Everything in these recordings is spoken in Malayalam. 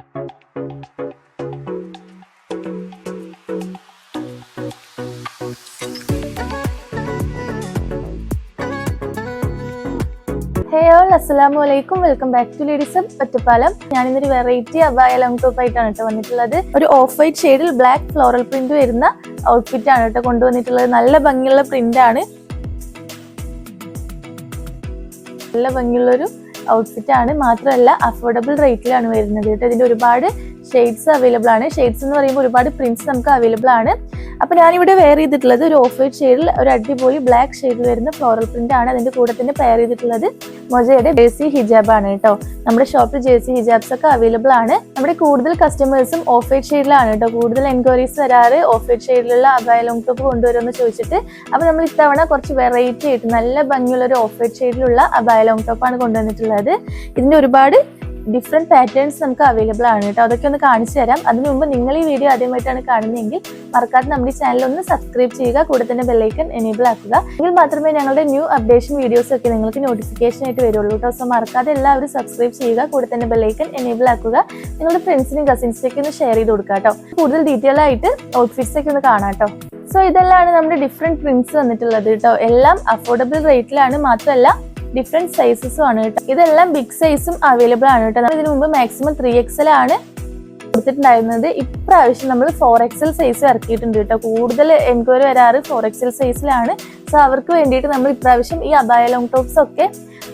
ഹേ അസ്സാം അസ്സലാമു അലൈക്കും welcome back to ladies Ottapalam ഞാൻ ഇന്നൊരു വെറൈറ്റി അബായ ലോങ് ടോപ്പ് ആയിട്ടാണ് കേട്ടോ വന്നിട്ടുള്ളത്. ഒരു ഓഫ് വൈറ്റ് ഷെയ്ഡിൽ ബ്ലാക്ക് ഫ്ലോറൽ പ്രിന്റ് വരുന്ന ഔട്ട്ഫിറ്റ് ആണ് കേട്ടോ കൊണ്ടുവന്നിട്ടുള്ളത്. നല്ല ഭംഗിയുള്ള പ്രിന്റ് ആണ്. നല്ല ഭംഗിയുള്ള ഒരു ഔട്ട്ഫിറ്റ് ആണ്. മാത്രമല്ല അഫോർഡബിൾ റേറ്റിലാണ് വരുന്നത് കേട്ടോ. ഇതിന്റെ ഒരുപാട് ഷെയ്ഡ്സ് അവൈലബിൾ ആണ്. ഷെയ്ഡ്സ് എന്ന് പറയുമ്പോൾ ഒരുപാട് പ്രിന്റ്സ് നമുക്ക് അവൈലബിൾ ആണ്. അപ്പോൾ ഞാനിവിടെ വെയർ ചെയ്തിട്ടുള്ളത് ഒരു ഓഫ് വൈറ്റ് ഷെയ്ഡിൽ ഒരു അടിപൊളി ബ്ലാക്ക് ഷെയ്ഡിൽ വരുന്ന ഫ്ലോറൽ പ്രിന്റ് ആണ്. അതിന്റെ കൂടെ തന്നെ പെയർ ചെയ്തിട്ടുള്ളത് മൊജയുടെ ജേഴ്സി ഹിജാബ് ആണ് കേട്ടോ. നമ്മുടെ ഷോപ്പിൽ ജേഴ്സി ഹിജാബ്സ് ഒക്കെ അവൈലബിൾ ആണ്. നമ്മുടെ കൂടുതൽ കസ്റ്റമേഴ്സും ഓഫ് വൈറ്റ് ഷെയ്ഡിലാണ് കേട്ടോ. കൂടുതൽ എൻക്വയറീസ് വരാറ് ഓഫ് വൈറ്റ് ഷെയ്ഡിലുള്ള അബായ ലോങ് ടോപ്പ് കൊണ്ടുവരുമെന്ന് ചോദിച്ചിട്ട്. അപ്പൊ നമ്മൾ ഇത്തവണ കുറച്ച് വെറൈറ്റി ആയിട്ട് നല്ല ഭംഗിയുള്ള ഒരു ഓഫ് വൈറ്റ് ഷെയ്ഡിലുള്ള അബായ ലോങ് ടോപ്പ് ആണ് കൊണ്ടുവന്നിട്ടുള്ളത്. ഇതിന്റെ ഒരുപാട് ഡിഫറെന്റ് പാറ്റേൺസ് നമുക്ക് അവൈലബിൾ ആണ് കേട്ടോ. അതൊക്കെ ഒന്ന് കാണിച്ചു തരാം. അതിനു മുമ്പ് നിങ്ങൾ ഈ വീഡിയോ ആദ്യമായിട്ടാണ് കാണുന്നതെങ്കിൽ മറക്കാതെ നമ്മുടെ ചാനൽ ഒന്ന് സബ്സ്ക്രൈബ് ചെയ്യുക. കൂടെ തന്നെ ബെല്ലൈക്കൺ എനേബിൾ ആക്കുക. എങ്കിൽ മാത്രമേ ഞങ്ങളുടെ ന്യൂ അപ്ഡേഷൻ വീഡിയോസ് ഒക്കെ നിങ്ങൾക്ക് നോട്ടിഫിക്കേഷൻ ആയിട്ട് വരുള്ളൂ കേട്ടോ. സോ മറക്കാതെ എല്ലാവരും സബ്സ്ക്രൈബ് ചെയ്യുക. കൂടെ തന്നെ ബെല്ലൈക്കൺ എനേബിൾ ആക്കുക. നിങ്ങളുടെ ഫ്രണ്ട്സിനും കസിൻസിനൊക്കെ ഒന്ന് ഷെയർ ചെയ്ത് കൊടുക്കുക കേട്ടോ. കൂടുതൽ ഡീറ്റെയിൽ ആയിട്ട് ഔട്ട്ഫിറ്റ്സ് ഒക്കെ ഒന്ന് കാണാം കേട്ടോ. സോ ഇതെല്ലാം നമ്മുടെ ഡിഫറെന്റ് പ്രിന്റ്സ് വന്നിട്ടുള്ളത് കേട്ടോ. എല്ലാം അഫോർഡബിൾ റേറ്റിലാണ് മാത്രമല്ല ഡിഫറെന്റ് സൈസസും ആണ് കേട്ടോ. ഇതെല്ലാം ബിഗ് സൈസും അവൈലബിൾ ആണ് കേട്ടോ. ഇതിനു മുമ്പ് മാക്സിമം ത്രീ എക്സൽ ആണ് കൊടുത്തിട്ടുണ്ടായിരുന്നത്. ഇപ്രാവശ്യം നമ്മൾ ഫോർ എക്സൽ സൈസ് ഇറക്കിയിട്ടുണ്ട് കേട്ടോ. കൂടുതൽ എൻക്വയറി വരാറ് ഫോർ എക്സൽ സൈസിലാണ് സോ അവർക്ക് വേണ്ടിയിട്ട് നമ്മൾ ഇപ്രാവശ്യം ഈ അബായ ലോങ് ടോപ്സ് ഒക്കെ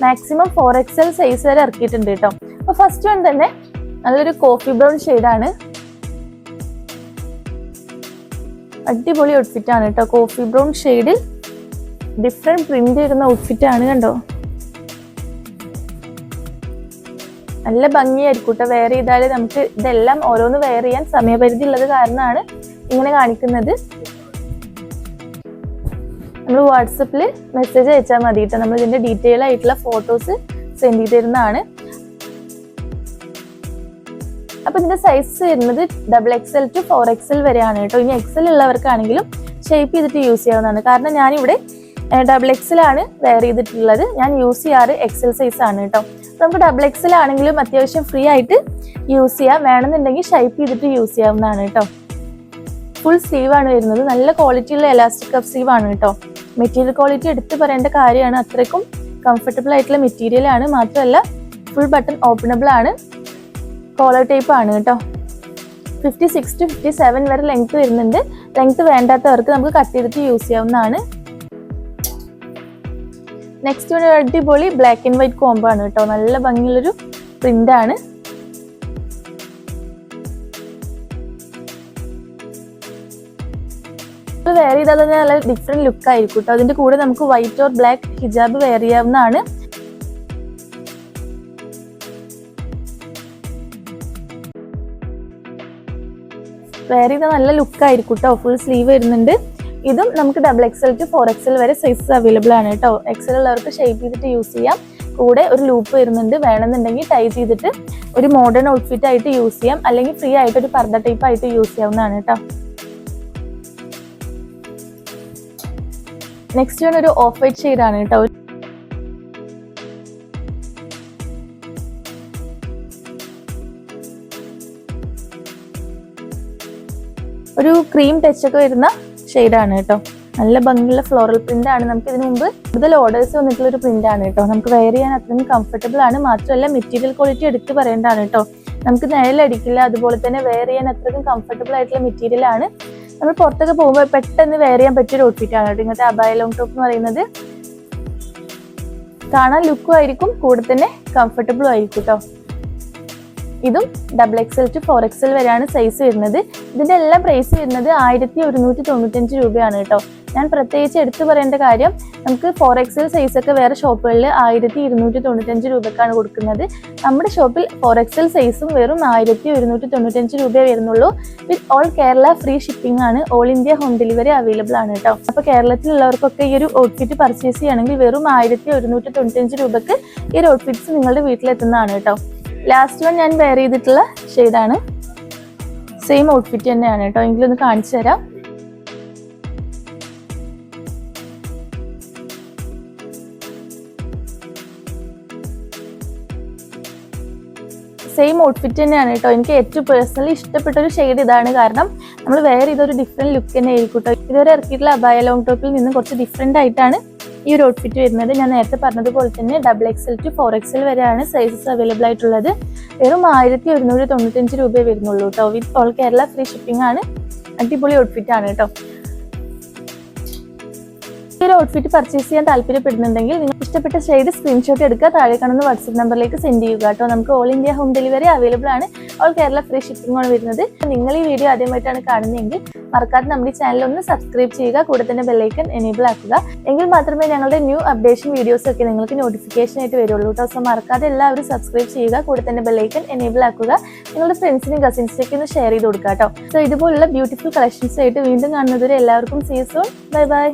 മാക്സിമം ഫോർ എക്സൽ സൈസ് വരെ ഇറക്കിയിട്ടുണ്ട് കേട്ടോ. അപ്പൊ ഫസ്റ്റ് വൺ തന്നെ നല്ലൊരു കോഫി ബ്രൗൺ ആണ്. അടിപൊളി ഔട്ട്ഫിറ്റ് ആണ് കേട്ടോ. കോഫി ബ്രൗൺ ഷെയ്ഡിൽ ഡിഫറെന്റ് പ്രിന്റ് ചെയ്യുന്ന ഔട്ട്ഫിറ്റ് ആണ് കണ്ടോ? നല്ല ഭംഗിയായിരിക്കും കേട്ടോ. വെയർ ചെയ്താൽ നമുക്ക് ഇതെല്ലാം ഓരോന്ന് വെയർ ചെയ്യാൻ സമയപരിധി ഉള്ളത് കാരണമാണ് ഇങ്ങനെ കാണിക്കുന്നത്. നമ്മൾ വാട്സപ്പിൽ മെസ്സേജ് അയച്ചാൽ മതി കേട്ടോ. നമ്മൾ ഇതിന്റെ ഡീറ്റെയിൽ ആയിട്ടുള്ള ഫോട്ടോസ് സെൻഡ് ചെയ്ത് തരുന്നതാണ്. അപ്പൊ ഇതിന്റെ സൈസ് വരുന്നത് double X L to four X L വരെയാണ് കേട്ടോ. ഇനി എക്സ് എൽ ഉള്ളവർക്കാണെങ്കിലും ഷേപ്പ് ചെയ്തിട്ട് യൂസ് ചെയ്യാവുന്നതാണ്. കാരണം ഞാനിവിടെ ഡബിൾ എക്സൽ ആണ് വെയർ ചെയ്തിട്ടുള്ളത്. ഞാൻ യൂസ് ചെയ്യാറ് എക്സ് എൽ സൈസ് ആണ് കേട്ടോ. നമുക്ക് ഡബിൾ എക്സിലാണെങ്കിലും അത്യാവശ്യം ഫ്രീ ആയിട്ട് യൂസ് ചെയ്യാം. വേണമെന്നുണ്ടെങ്കിൽ ഷൈപ്പ് ചെയ്തിട്ട് യൂസ് ചെയ്യാവുന്നതാണ് കേട്ടോ. ഫുൾ സ്ലീവ് ആണ് വരുന്നത്. നല്ല ക്വാളിറ്റിയുള്ള എലാസ്റ്റിക് കപ്പ് സ്ലീവ് ആണ് കേട്ടോ. മെറ്റീരിയൽ ക്വാളിറ്റി എടുത്ത് പറയേണ്ട കാര്യമാണ് അത്രയ്ക്കും കംഫർട്ടബിൾ ആയിട്ടുള്ള മെറ്റീരിയൽ ആണ്. മാത്രമല്ല ഫുൾ ബട്ടൺ ഓപ്പണബിൾ ആണ്. കോളർ ടൈപ്പ് ആണ് കേട്ടോ. Fifty six to fifty seven വരെ ലെങ്ത് വരുന്നുണ്ട്. ലെങ്ത് വേണ്ടാത്തവർക്ക് നമുക്ക് കട്ട് ചെയ്തിട്ട് യൂസ് ചെയ്യാവുന്നതാണ്. നെക്സ്റ്റ് ഒരു അടിപൊളി ബ്ലാക്ക് ആൻഡ് വൈറ്റ് കോംബോ ആണ് കേട്ടോ. നല്ല ഭംഗിയുള്ളൊരു പ്രിന്റ് ആണ്. വെയർ ചെയ്താൽ തന്നെ നല്ല ഡിഫറെന്റ് ലുക്ക് ആയിരിക്കും കേട്ടോ. അതിന്റെ കൂടെ നമുക്ക് വൈറ്റ് ഓർ ബ്ലാക്ക് ഹിജാബ് വെയർ ചെയ്യാവുന്നതാണ്. വെയർ ചെയ്താൽ നല്ല ലുക്ക് ആയിരിക്കും കേട്ടോ. ഫുൾ സ്ലീവ് വരുന്നുണ്ട്. ഇതും നമുക്ക് double XL to four XL വരെ സൈസസ് അവൈലബിൾ ആണ് കേട്ടോ. എക്സൽ ഉള്ളവർക്ക് ഷേപ്പ് ചെയ്തിട്ട് യൂസ് ചെയ്യാം. കൂടെ ഒരു ലൂപ്പ് വരുന്നുണ്ട്. വേണമെന്നുണ്ടെങ്കിൽ ടൈ ചെയ്തിട്ട് ഒരു മോഡേൺ ഔട്ട്ഫിറ്റ് ആയിട്ട് യൂസ് ചെയ്യാം. അല്ലെങ്കിൽ ഫ്രീ ആയിട്ട് ഒരു പർദ്ദ ടൈപ്പ് ആയിട്ട് യൂസ് ചെയ്യാവുന്നതാണ് കേട്ടോ. നെക്സ്റ്റ് വൺ ഒരു ഓഫ് വൈറ്റ് ഷെയ്ഡ് ആണ് കേട്ടോ. ഒരു ക്രീം ടച്ചൊക്കെ വരുന്ന ഷെയ്ഡാണ് കേട്ടോ. നല്ല ഭംഗിയുള്ള ഫ്ലോറൽ പ്രിന്റ് ആണ്. നമുക്ക് ഇതിനു മുമ്പ് കൂടുതൽ ഓർഡേഴ്സ് വന്നിട്ടുള്ള ഒരു പ്രിന്റ് ആണ് കേട്ടോ. നമുക്ക് വെയർ ചെയ്യാൻ അത്രയും കംഫർട്ടബിൾ ആണ്. മാത്രമല്ല മെറ്റീരിയൽ ക്വാളിറ്റി എടുത്ത് പറയേണ്ടതാണ് കേട്ടോ. നമുക്ക് നിഴലടിക്കില്ല അതുപോലെ തന്നെ വെയർ ചെയ്യാൻ അത്രയും കംഫർട്ടബിൾ ആയിട്ടുള്ള മെറ്റീരിയൽ ആണ്. നമ്മൾ പുറത്തൊക്കെ പോകുമ്പോൾ പെട്ടെന്ന് വെയർ ചെയ്യാൻ പറ്റിയൊരു ഔട്ട്ഫിറ്റ് ആണ് കേട്ടോ. ഇങ്ങനത്തെ അബായ ലോങ് ടോപ്പ് എന്ന് പറയുന്നത്. കാണാൻ ലുക്കും ആയിരിക്കും കൂടെ തന്നെ കംഫർട്ടബിളും ആയിരിക്കും കേട്ടോ. ഇതും double XL to four XL വരെയാണ് സൈസ് വരുന്നത്. ഇതിന്റെ എല്ലാം പ്രൈസ് വരുന്നത് ആയിരത്തി ഒരുന്നൂറ്റി തൊണ്ണൂറ്റഞ്ച് രൂപയാണ് കേട്ടോ. ഞാൻ പ്രത്യേകിച്ച് എടുത്തു പറയേണ്ട കാര്യം നമുക്ക് ഫോർ എക്സൽ സൈസ് ഒക്കെ വേറെ ഷോപ്പുകളിൽ ആയിരത്തി ഇരുന്നൂറ്റി തൊണ്ണൂറ്റഞ്ച് രൂപക്കാണ് കൊടുക്കുന്നത്. നമ്മുടെ ഷോപ്പിൽ ഫോർ എക്സൽ സൈസും വെറും ആയിരത്തി ഒരുന്നൂറ്റി തൊണ്ണൂറ്റഞ്ച് രൂപയെ വരുന്നുള്ളൂ. With all Kerala free shipping ആണ് all India home delivery available ആണ് കേട്ടോ. അപ്പോൾ കേരളത്തിലുള്ളവർക്കൊക്കെ ഈ ഒരു ഔട്ട്ഫിറ്റ് പർച്ചേസ് ചെയ്യണമെങ്കിൽ വെറും ആയിരത്തി ഒരുന്നൂറ്റി തൊണ്ണൂറ്റഞ്ച് രൂപക്ക് ഈ ഒരു ഔട്ട്ഫിറ്റ്സ് നിങ്ങളുടെ വീട്ടിലെത്തുന്നതാണ് കേട്ടോ. ലാസ്റ്റ് വൺ ഞാൻ വെയർ ചെയ്തിട്ടുള്ള ഷെയ്ഡാണ് സെയിം ഔട്ട്ഫിറ്റ് തന്നെയാണ് കേട്ടോ. എങ്കിലൊന്ന് കാണിച്ചു തരാം. സെയിം ഔട്ട്ഫിറ്റ് തന്നെയാണ് കേട്ടോ. എനിക്ക് ഏറ്റവും പേഴ്സണലി ഇഷ്ടപ്പെട്ട ഒരു ഷെയ്ഡ് ഇതാണ്. കാരണം നമ്മൾ വേറെ ഇതൊരു ഡിഫറെന്റ് ലുക്ക് തന്നെ ആയിരിക്കും കേട്ടോ. ഇതുവരെ ഇറക്കിയിട്ടുള്ള അബായ ലോങ് ടോപ്പിൽ നിന്ന് കുറച്ച് ഡിഫറെന്റ് ആയിട്ടാണ് ഈ ഒരു ഔട്ട്ഫിറ്റ് വരുന്നത് ഞാൻ നേരത്തെ പറഞ്ഞതുപോലെ തന്നെ double XL to four XL വരെയാണ് സൈസസ് അവൈലബിൾ ആയിട്ടുള്ളത്. വെറും ആയിരത്തി ഒരുന്നൂറ്റി തൊണ്ണൂറ്റഞ്ച് രൂപയെ വരുന്നുള്ളൂ കേട്ടോ with all Kerala free shipping ആണ്. അടിപൊളി ഔട്ട്ഫിറ്റ് ആണ് കേട്ടോ ഈ ഒരു ഔട്ട്ഫിറ്റ് പർച്ചേസ് ചെയ്യാൻ താല്പര്യപ്പെടുന്നുണ്ടെങ്കിൽ നിങ്ങൾ ഇഷ്ടപ്പെട്ട ഷെയ്ഡ് സ്ക്രീൻഷോട്ട് എടുക്കുക. താഴെ കാണുന്ന വാട്സപ്പ് നമ്പറിലേക്ക് സെൻഡ് ചെയ്യുക കേട്ടോ. നമുക്ക് all India home delivery available ആണ്. ഓൾ കേരള ഫ്രീ ഷിപ്പിംഗ് ആണ് വരുന്നത്. നിങ്ങൾ ഈ വീഡിയോ ആദ്യമായിട്ടാണ് കാണുന്നതെങ്കിൽ മറക്കാതെ നമ്മുടെ ചാനൽ ഒന്ന് സബ്സ്ക്രൈബ് ചെയ്യുക. കൂടെ തന്നെ ബെല്ലൈക്കൺ എനേബിൾ ആക്കുക. എങ്കിൽ മാത്രമേ ഞങ്ങളുടെ ന്യൂ അപ്ഡേഷൻ വീഡിയോസ് ഒക്കെ നിങ്ങൾക്ക് നോട്ടിഫിക്കേഷൻ ആയിട്ട് വരുള്ളൂ കേട്ടോ. സോ മറക്കാതെ എല്ലാവരും സബ്സ്ക്രൈബ് ചെയ്യുക. കൂടെ തന്നെ ബെല്ലൈക്കൺ എനേബിൾ ആക്കുക. നിങ്ങളുടെ ഫ്രണ്ട്സിനും കസിൻസിലേക്ക് ഒന്ന് ഷെയർ ചെയ്ത് കൊടുക്കുക കേട്ടോ. സോ ഇതുപോലുള്ള ബ്യൂട്ടിഫുൾ കളക്ഷൻസ് ആയിട്ട് വീണ്ടും കാണുന്നതുവരെ എല്ലാവർക്കും സീസോൺ ബൈ ബൈ